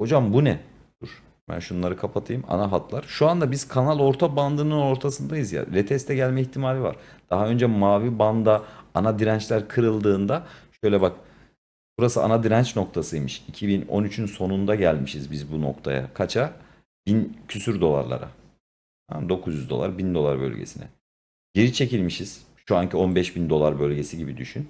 Hocam bu ne? Dur. Ben şunları kapatayım. Ana hatlar. Şu anda biz kanal orta bandının ortasındayız ya. Reteste gelme ihtimali var. Daha önce mavi banda ana dirençler kırıldığında şöyle bak. Burası ana direnç noktasıymış. 2013'ün sonunda gelmişiz biz bu noktaya. Kaça? 1000 küsür dolarlara. Tamam, 900 dolar, 1000 dolar bölgesine. Geri çekilmişiz. Şu anki 15 bin dolar bölgesi gibi düşün.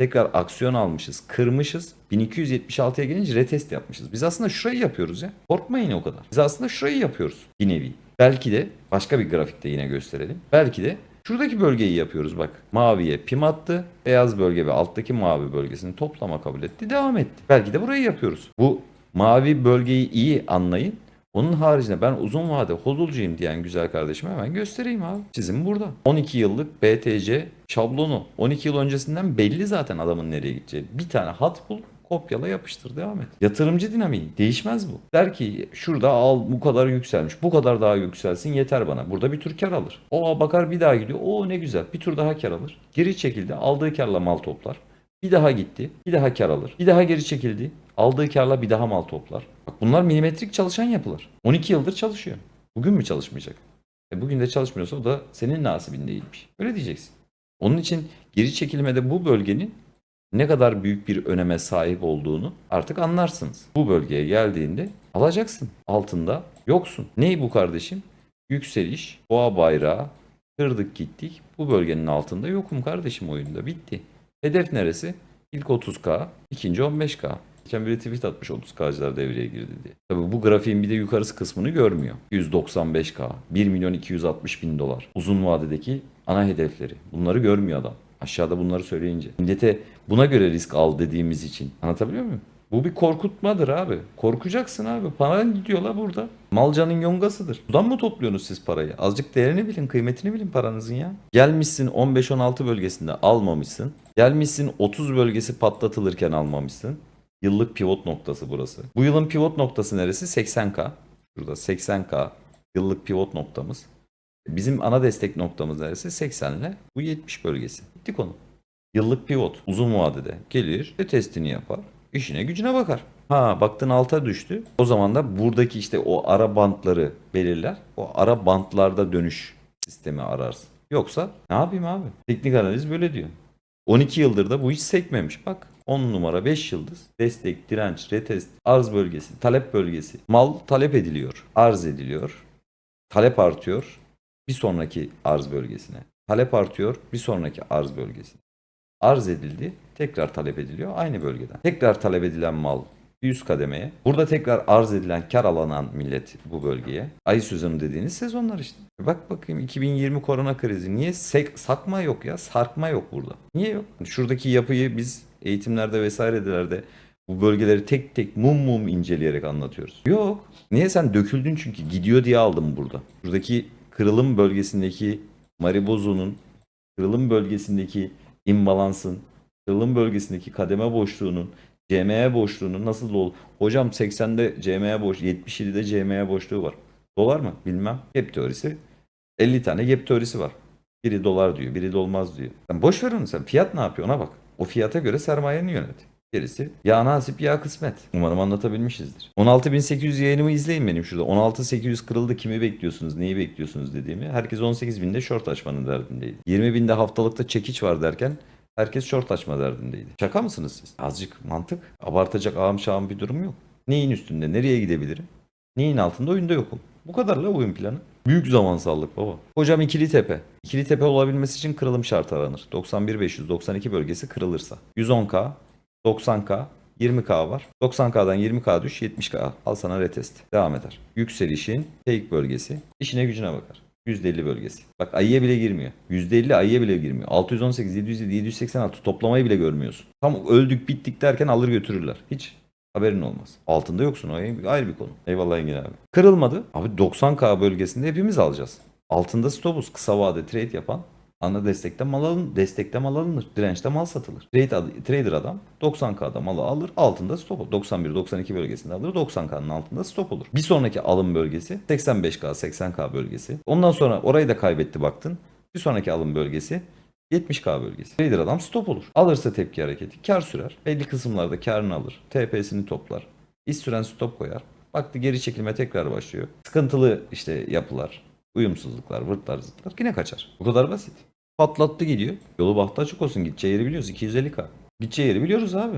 Tekrar aksiyon almışız, kırmışız. 1276'ya gelince retest yapmışız. Biz aslında şurayı yapıyoruz ya. Korkmayın o kadar. Biz aslında şurayı yapıyoruz bir nevi. Belki de başka bir grafikte yine gösterelim. Belki de şuradaki bölgeyi yapıyoruz bak. Maviye pim attı. Beyaz bölge ve alttaki mavi bölgesini toplama kabul etti. Devam etti. Belki de burayı yapıyoruz. Bu mavi bölgeyi iyi anlayın. Onun haricinde ben uzun vade hodulcuyum diyen güzel kardeşime hemen göstereyim abi. Çizim burada. 12 yıllık BTC şablonu. 12 yıl öncesinden belli zaten adamın nereye gideceği. Bir tane hat bul, kopyala yapıştır devam et. Yatırımcı dinamiği değişmez bu. Der ki şurada al bu kadar yükselmiş. Bu kadar daha yükselsin yeter bana. Burada bir tur kar alır. O bakar bir daha gidiyor. O ne güzel. Bir tur daha kar alır. Geri çekildi. Aldığı karla mal toplar. Bir daha gitti. Bir daha kar alır. Bir daha geri çekildi. Aldığı karla bir daha mal toplar. Bak bunlar milimetrik çalışan yapılar. 12 yıldır çalışıyor. Bugün mü çalışmayacak? E bugün de çalışmıyorsa o da senin nasibin değilmiş. Öyle diyeceksin. Onun için geri çekilmede bu bölgenin ne kadar büyük bir öneme sahip olduğunu artık anlarsınız. Bu bölgeye geldiğinde alacaksın. Altında yoksun. Ney bu kardeşim? Yükseliş, boğa bayrağı, kırdık gittik. Bu bölgenin altında yokum kardeşim oyunda. Bitti. Hedef neresi? İlk 30K, ikinci 15K. Geçen bir tweet atmış 30K'cılar devreye girdi diye. Tabii bu grafiğin bir de yukarısı kısmını görmüyor. 195K, 1 milyon 260 bin dolar. Uzun vadedeki ana hedefleri. Bunları görmüyor adam. Aşağıda bunları söyleyince. Millete buna göre risk al dediğimiz için. Anlatabiliyor muyum? Bu bir korkutmadır abi. Korkacaksın abi. Paran gidiyor la burada. Malcanın yongasıdır. Buradan mı topluyorsunuz siz parayı? Azıcık değerini bilin, kıymetini bilin paranızın ya. Gelmişsin 15-16 bölgesinde almamışsın. Gelmişsin 30 bölgesi patlatılırken almamışsın. Yıllık pivot noktası burası. Bu yılın pivot noktası neresi? 80K. Şurada 80K yıllık pivot noktamız. Bizim ana destek noktamız neresi? 80 ile bu 70 bölgesi. Bitti konu. Yıllık pivot uzun vadede gelir ve testini yapar. İşine gücüne bakar. Ha baktın alta düştü. O zaman da buradaki işte o ara bantları belirler. O ara bantlarda dönüş sistemi ararsın. Yoksa ne yapayım abi? Teknik analiz böyle diyor. 12 yıldır da bu hiç sekmemiş. Bak 10 numara 5 yıldız. Destek, direnç, retest, arz bölgesi, talep bölgesi. Mal talep ediliyor, arz ediliyor. Talep artıyor bir sonraki arz bölgesine. Talep artıyor bir sonraki arz bölgesine. Arz edildi, tekrar talep ediliyor aynı bölgeden. Tekrar talep edilen mal bir üst kademeye. Burada tekrar arz edilen kar alanan millet bu bölgeye. Ay sezonu dediğiniz sezonlar işte. Bak bakayım 2020 korona krizi. Niye sek, sakma yok ya? Sarkma yok burada. Niye yok? Şuradaki yapıyı biz eğitimlerde vesairelerde bu bölgeleri tek tek mum mum inceleyerek anlatıyoruz. Yok. Niye sen döküldün çünkü gidiyor diye aldım burada. Buradaki kırılım bölgesindeki maribozo'nun kırılım bölgesindeki imbalansın, kırılım bölgesindeki kademe boşluğunun, CME boşluğunun nasıl ol? Hocam 80'de CME boş, 77'de CME boşluğu var. Dolar mı? Bilmem. Gap teorisi. 50 tane gap teorisi var. Biri dolar diyor, biri dolmaz diyor. Sen boş ver onu sen. Fiyat ne yapıyor ona bak. O fiyata göre sermayeni yönet. Gerisi ya nasip ya kısmet. Umarım anlatabilmişizdir. 16.800 yayınımı izleyin benim şurada. 16.800 kırıldı kimi bekliyorsunuz, neyi bekliyorsunuz dediğimi. Herkes 18.000'de short açmanın derdindeydi. 20.000'de haftalıkta çekiç var derken herkes short açma derdindeydi. Şaka mısınız siz? Azıcık mantık. Abartacak ağım şağım bir durum yok. Neyin üstünde, nereye gidebilirim? Neyin altında oyunda yokum. Bu kadarla oyun planı. Büyük zamansallık baba. Hocam ikili tepe. İkili tepe olabilmesi için kırılım şartı aranır. 91.592 bölgesi kırılırsa. 110K, 90K, 20K var. 90K'dan 20K düş 70K. Al sana retest. Devam eder. Yükselişin peak bölgesi. İşine gücüne bakar. %50 bölgesi. Bak ayıya bile girmiyor. %50 ayıya bile girmiyor. 618, 707, 786 toplamayı bile görmüyorsun. Tam öldük bittik derken alır götürürler. Hiç haberin olmaz. Altında yoksun o ayrı bir konu. Eyvallah Engin abi. Kırılmadı. Abi 90K bölgesinde hepimiz alacağız. Altında stopuz kısa vade trade yapan ana destekte mal alın, destekte mal alınır. Dirençte mal satılır. Trade adı- trader adam 90K'da malı alır, altında stop olur. 91-92 bölgesinde alır, 90K'nın altında stop olur. Bir sonraki alım bölgesi 85K, 80K bölgesi. Ondan sonra orayı da kaybetti baktın. Bir sonraki alım bölgesi 70K bölgesi. Trader adam stop olur. Alırsa tepki hareketi kar sürer. Belli kısımlarda karını alır. TP'sini toplar. İş süren stop koyar. Baktı geri çekilme tekrar başlıyor. Sıkıntılı işte yapılar, uyumsuzluklar, vırtlar, zıtlar yine kaçar. Bu kadar basit. Patlattı gidiyor. Yolu bahtı açık olsun. Gideceği yeri biliyoruz. 250k. Gideceği yeri biliyoruz abi.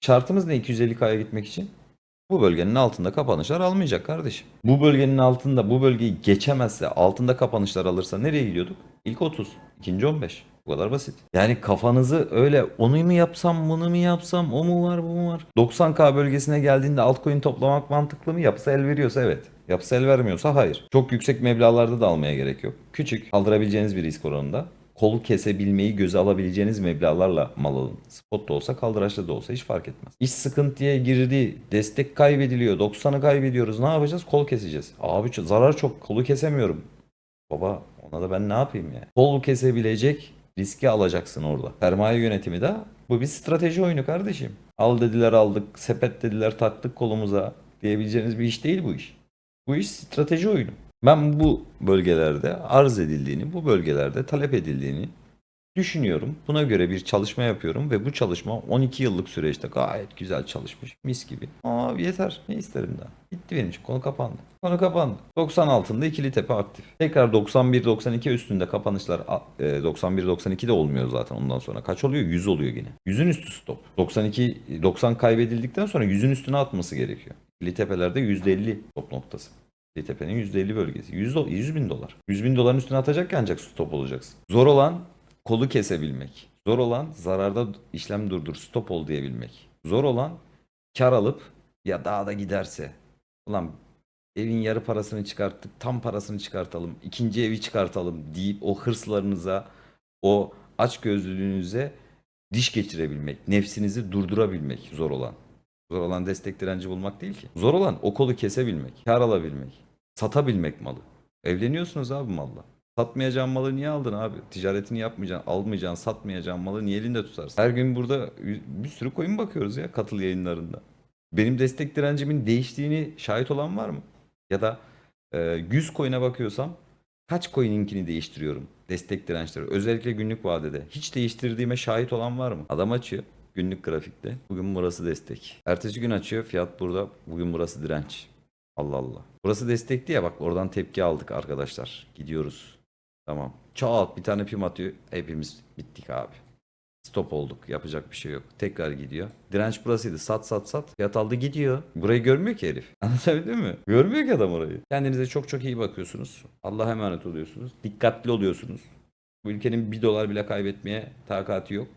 Şartımız ne 250k'ya gitmek için? Bu bölgenin altında kapanışlar almayacak kardeşim. Bu bölgenin altında bu bölgeyi geçemezse altında kapanışlar alırsa nereye gidiyorduk? İlk 30, ikinci 15. Bu kadar basit. Yani kafanızı öyle onu mu yapsam bunu mu yapsam o mu var bu mu var? 90k bölgesine geldiğinde altcoin toplamak mantıklı mı? Yapsa el veriyorsa evet. Yapsa el vermiyorsa hayır. Çok yüksek meblağlarda da almaya gerek yok. Küçük kaldırabileceğiniz bir risk oranında kolu kesebilmeyi göze alabileceğiniz meblağlarla mal alın. Spot da olsa kaldıraçlı da olsa hiç fark etmez. İş sıkıntıya girdi. Destek kaybediliyor. 90'ı kaybediyoruz. Ne yapacağız? Kol keseceğiz. Abi zarar çok. Kolu kesemiyorum. Baba ona da ben ne yapayım ya? Kol kesebilecek riski alacaksın orada. Sermaye yönetimi de bu bir strateji oyunu kardeşim. Al dediler aldık, sepet dediler taktık kolumuza diyebileceğiniz bir iş değil bu iş. Bu iş strateji oyunu. Ben bu bölgelerde arz edildiğini, bu bölgelerde talep edildiğini düşünüyorum. Buna göre bir çalışma yapıyorum ve bu çalışma 12 yıllık süreçte gayet güzel çalışmış. Mis gibi. Aa yeter. Ne isterim daha? Bitti benim için. Konu kapandı. Konu kapandı. 90 altında ikili tepe aktif. Tekrar 91-92 üstünde kapanışlar a- e, 91-92 de olmuyor zaten ondan sonra. Kaç oluyor? 100 oluyor yine. 100'ün üstü stop. 92 90 kaybedildikten sonra 100'ün üstüne atması gerekiyor. İkili tepelerde %50 stop noktası. Tepenin %50 bölgesi. 100, do- 100 bin dolar. 100 bin doların üstüne atacak ancak stop olacaksın. Zor olan kolu kesebilmek. Zor olan zararda işlem durdur stop ol diyebilmek. Zor olan kar alıp ya daha da giderse ulan evin yarı parasını çıkarttık tam parasını çıkartalım ikinci evi çıkartalım deyip o hırslarınıza o aç gözlülüğünüze diş geçirebilmek nefsinizi durdurabilmek zor olan. Zor olan destek direnci bulmak değil ki. Zor olan o kolu kesebilmek, kar alabilmek, satabilmek malı. Evleniyorsunuz abi malla. Satmayacağın malı niye aldın abi? Ticaretini yapmayacaksın, almayacaksın, satmayacağın malı niye elinde tutarsın? Her gün burada bir sürü coin bakıyoruz ya katıl yayınlarında. Benim destek direncimin değiştiğini şahit olan var mı? Ya da e, 100 coin'e bakıyorsam kaç coin'inkini değiştiriyorum? Destek dirençleri. Özellikle günlük vadede. Hiç değiştirdiğime şahit olan var mı? Adam açıyor günlük grafikte. Bugün burası destek. Ertesi gün açıyor fiyat burada. Bugün burası direnç. Allah Allah. Burası destekti ya bak oradan tepki aldık arkadaşlar. Gidiyoruz. Tamam. Çat bir tane pim atıyor. Hepimiz bittik abi. Stop olduk. Yapacak bir şey yok. Tekrar gidiyor. Direnç burasıydı. Sat sat sat. Fiyat aldı gidiyor. Burayı görmüyor ki herif. Anlatabildim mi? Görmüyor ki adam orayı. Kendinize çok çok iyi bakıyorsunuz. Allah'a emanet oluyorsunuz. Dikkatli oluyorsunuz. Bu ülkenin bir dolar bile kaybetmeye takati yok.